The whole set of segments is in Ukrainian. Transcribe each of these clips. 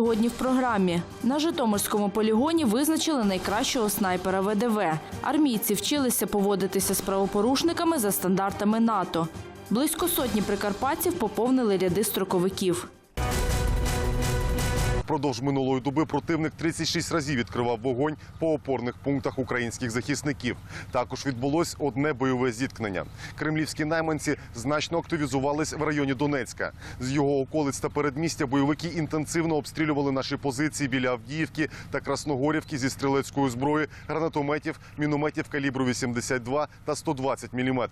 сьогодні в програмі. На Житомирському полігоні визначили найкращого снайпера ВДВ. Армійці вчилися поводитися з правопорушниками за стандартами НАТО. Близько сотні прикарпатців поповнили ряди строковиків. Впродовж минулої доби противник 36 разів відкривав вогонь по опорних пунктах українських захисників. Також відбулось одне бойове зіткнення. Кремлівські найманці значно активізувались в районі Донецька. З його околиць та передмістя бойовики інтенсивно обстрілювали наші позиції біля Авдіївки та Красногорівки зі стрілецької зброї, гранатометів, мінометів калібру 82 та 120 мм.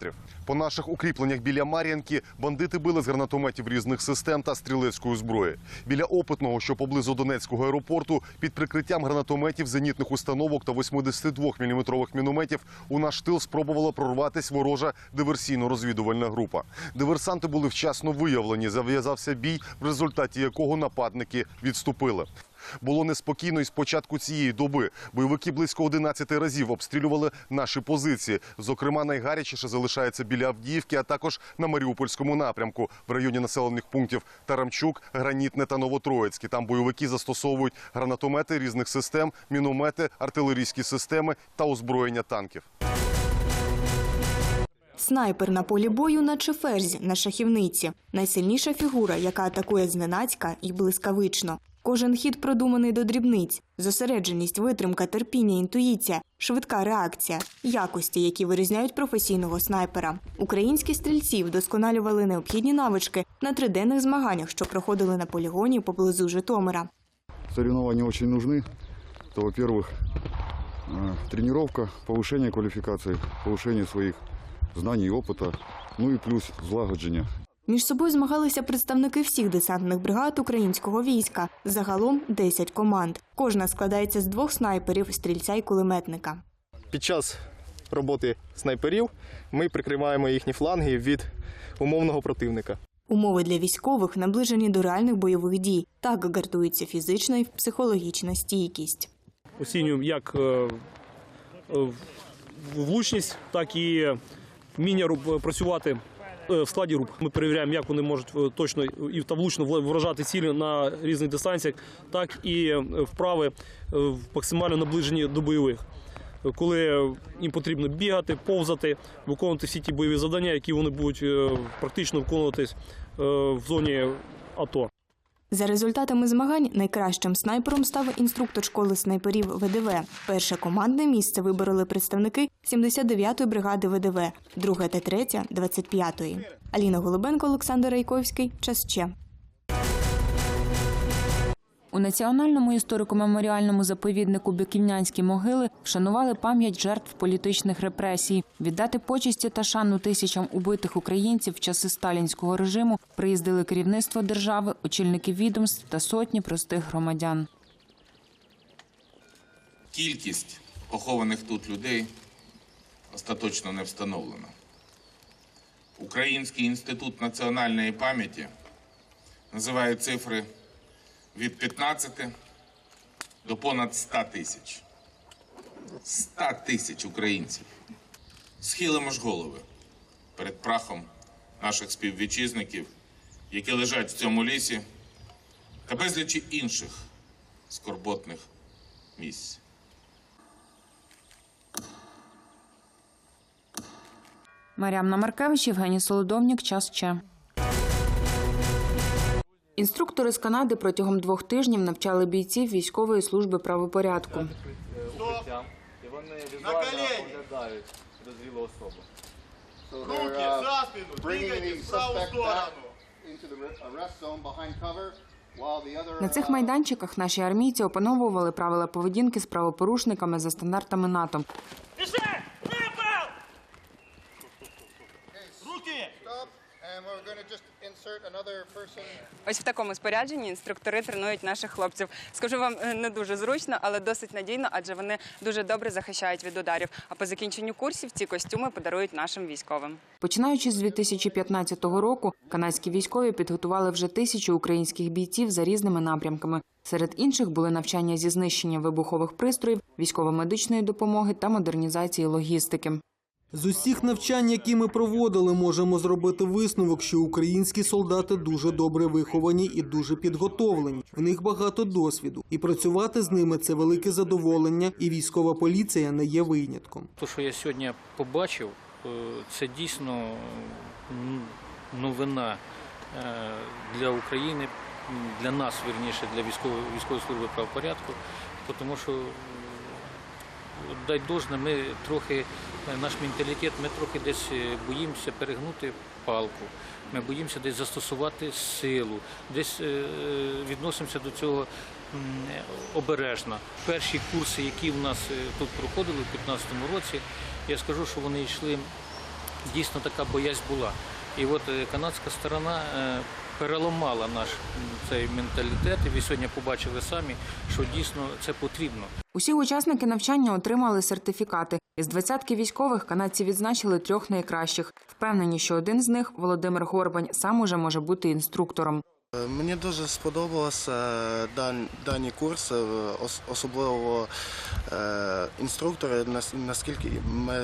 По наших укріпленнях біля Мар'янки бандити били з гранатометів різних систем та стрілецької зброї. Біля опитного, що поблизу Донецького аеропорту, під прикриттям гранатометів, зенітних установок та 82-мм мінометів у наш тил спробувала прорватися ворожа диверсійно-розвідувальна група. Диверсанти були вчасно виявлені. Зав'язався бій, в результаті якого нападники відступили. Було неспокійно і з початку цієї доби. Бойовики близько 11 разів обстрілювали наші позиції. Зокрема, найгарячіше залишається біля Авдіївки, а також на Маріупольському напрямку в районі населених пунктів Тарамчук, Гранітне та Новотроїцьке. Там бойовики застосовують гранатомети різних систем, міномети, артилерійські системи та озброєння танків. Снайпер на полі бою, наче ферзь на шахівниці. Найсильніша фігура, яка атакує зненацька і блискавично. Кожен хід продуманий до дрібниць, зосередженість, витримка, терпіння, інтуїція, швидка реакція, якості, які вирізняють професійного снайпера. Українські стрільці вдосконалювали необхідні навички на триденних змаганнях, що проходили на полігоні поблизу Житомира. Соревнования очень нужны. То, во-первых, э, тренировка, повышение квалификации, повышение своих знаний и опыта, ну и плюс злагодження. між собою змагалися представники всіх десантних бригад українського війська. Загалом 10 команд. Кожна складається з двох снайперів, стрільця і кулеметника. Під час роботи снайперів ми прикриваємо їхні фланги від умовного противника. Умови для військових наближені до реальних бойових дій. Так гартується фізична і психологічна стійкість. оцінюємо як е, влучність, так і вміння працювати в складі руб. Ми перевіряємо, як вони можуть е, точно і та влучно вражати цілі на різних дистанціях, так і е, вправи е, в максимально наближені до бойових. Е, Коли їм потрібно бігати, повзати, виконувати всі ті бойові завдання, які вони будуть е, практично виконуватись е, в зоні АТО. За результатами змагань найкращим снайпером став інструктор школи снайперів ВДВ. Перше командне місце вибороли представники 79-ї бригади ВДВ, друге та третє – 25-ї. Аліна Голубенко, Олександр Райковський. Час ще. У національному історико-меморіальному заповіднику Биківнянські могили вшанували пам'ять жертв політичних репресій. Віддати почесті та шану тисячам убитих українців в часи сталінського режиму приїздили керівництво держави, очільники відомств та сотні простих громадян. Кількість похованих тут людей остаточно не встановлена. Український інститут національної пам'яті називає цифри від 15 до понад 100 тисяч. 100 тисяч українців. Схилимо ж голови перед прахом наших співвітчизників, які лежать в цьому лісі, та безлічі інших скорботних місць. Мар'ямна Маркевич, Євгеній Солодовнік. Час ще. Інструктори з Канади протягом двох тижнів навчали бійців військової служби правопорядку. І вони візуально оглядають підозрілу особу. Руки за спину, двигайте в праву сторону. На цих майданчиках наші армійці опановували правила поведінки з правопорушниками за стандартами НАТО. Пішли! Випав! Руки! Ось в такому спорядженні інструктори тренують наших хлопців. Скажу вам е, не дуже зручно, але досить надійно, адже вони дуже добре захищають від ударів. А по закінченню курсів ці костюми подарують нашим військовим. Починаючи з 2015 року, канадські військові підготували вже тисячу українських бійців за різними напрямками. Серед інших були навчання зі знищення вибухових пристроїв, військово-медичної допомоги та модернізації логістики. З усіх навчань, які ми проводили, можемо зробити висновок, що українські солдати дуже добре виховані і дуже підготовлені. В них багато досвіду, і працювати з ними це велике задоволення, і військова поліція не є винятком. Те, що я сьогодні побачив, е, це дійсно новина е, для України, для нас, вірніше, для військової, військової служби правопорядку, тому що дай должне, ми трохи, наш менталітет, ми трохи десь е, боїмося перегнути палку, ми боїмося десь застосувати силу, десь е, відносимося до цього обережно. Перші курси, які в нас е, тут проходили у 2015 році, я скажу, що вони йшли, дійсно така боязнь була. І от е, канадська сторона е, переламала наш цей менталітет, і ви сьогодні побачили самі, що дійсно це потрібно. Усі учасники навчання отримали сертифікати. Із двадцятки військових канадці відзначили трьох найкращих. Впевнені, що один з них, Володимир Горбань, сам уже може бути інструктором. Мені дуже сподобалося дан- дані курси, особливо е, інструктори, наскільки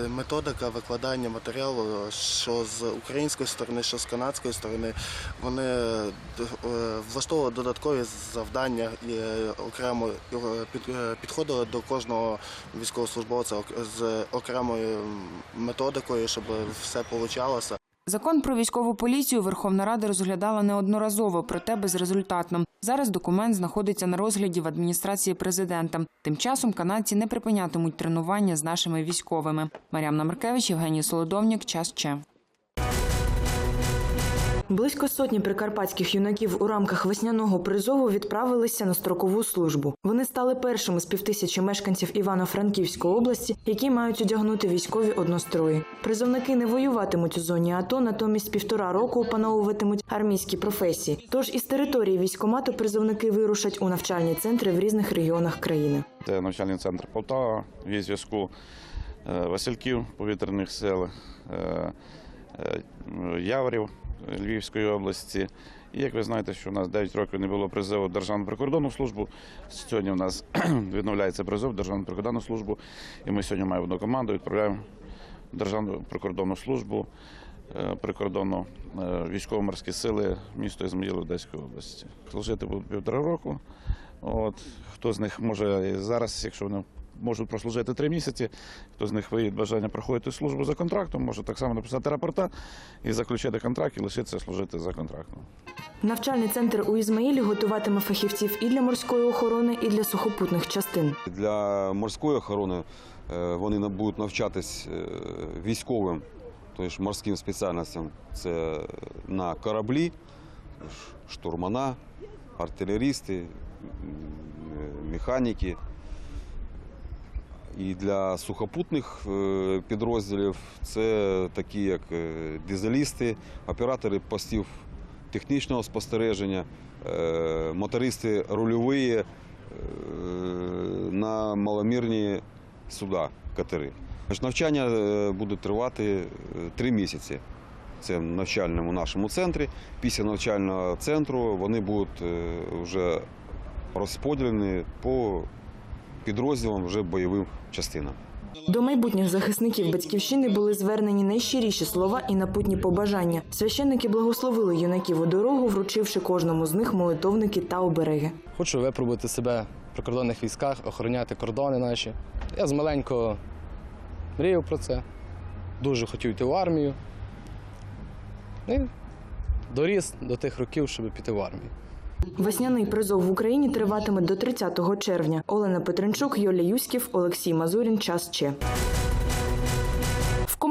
методика викладання матеріалу, що з української сторони, що з канадської сторони, вони е, влаштовували додаткові завдання і е, окремо е, е, підходили до кожного військовослужбовця з окремою методикою, щоб все получалося. Закон про військову поліцію Верховна Рада розглядала неодноразово, проте безрезультатно. Зараз документ знаходиться на розгляді в адміністрації президента. Тим часом канадці не припинятимуть тренування з нашими військовими. Мар'яна Маркевич, Євгеній Солодовнік. Час Че. Близько сотні прикарпатських юнаків у рамках весняного призову відправилися на строкову службу. Вони стали першими з півтисячі мешканців Івано-Франківської області, які мають одягнути військові однострої. Призовники не воюватимуть у зоні АТО, натомість півтора року опановуватимуть армійські професії. Тож із території військомату призовники вирушать у навчальні центри в різних регіонах країни. Це навчальний центр Полтава, від зв'язку е, Васильків повітряних сил, е, Яворів Львівської області. І як ви знаєте, що у нас 9 років не було призову Державну прикордонну службу. Сьогодні у нас відновляється призов Державну прикордонну службу. І ми сьогодні маємо одну команду, відправляємо Державну прикордонну службу, е, прикордонну е, військово-морські сили місто Ізмаїл Одеської області. Служити будуть півтора року. От хто з них може зараз, якщо вони можуть прослужити три місяці, хто з них виїде бажання проходити службу за контрактом, може так само написати рапорта і заключити контракт і лишитися служити за контрактом. Навчальний центр у Ізмаїлі готуватиме фахівців і для морської охорони, і для сухопутних частин. Для морської охорони е, вони будуть навчатись е, військовим, тобто морським спеціальностям. Це на кораблі, штурмана, артилерісти, механіки. І для сухопутних е, підрозділів це такі, як е, дизелісти, оператори постів технічного спостереження, е, мотористи рульові на маломірні суда, катери. Навчання буде тривати три місяці. Це в навчальному нашому центрі. Після навчального центру вони будуть вже розподілені по підрозділам вже бойовим частинам. До майбутніх захисників батьківщини були звернені найщиріші слова і напутні побажання. Священники благословили юнаків у дорогу, вручивши кожному з них молитовники та обереги. Хочу випробувати себе в прикордонних військах, охороняти кордони наші. Я з маленького мріяв про це. Дуже хотів йти в армію. І доріс до тих років, щоб піти в армію. Весняний призов в Україні триватиме до 30 червня. Олена Петренчук, Юлія Юськів, Олексій Мазурін. Час Че.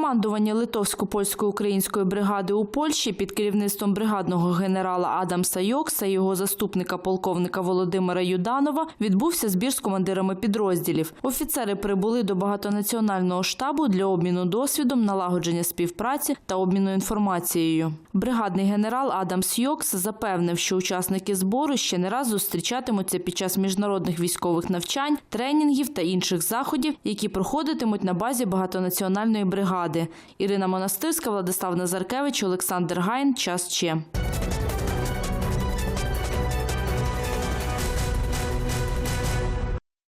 В командуванні литовсько-польсько-української бригади у Польщі під керівництвом бригадного генерала Адамса Йокса і його заступника полковника Володимира Юданова відбувся збір з командирами підрозділів. Офіцери прибули до багатонаціонального штабу для обміну досвідом, налагодження співпраці та обміну інформацією. Бригадний генерал Адамс Йокс запевнив, що учасники збору ще не раз зустрічатимуться під час міжнародних військових навчань, тренінгів та інших заходів, які проходитимуть на базі багатонаціональної бригади. Ірина Монастирська, Владислав Назаркевич, Олександр Гайн. Час Че.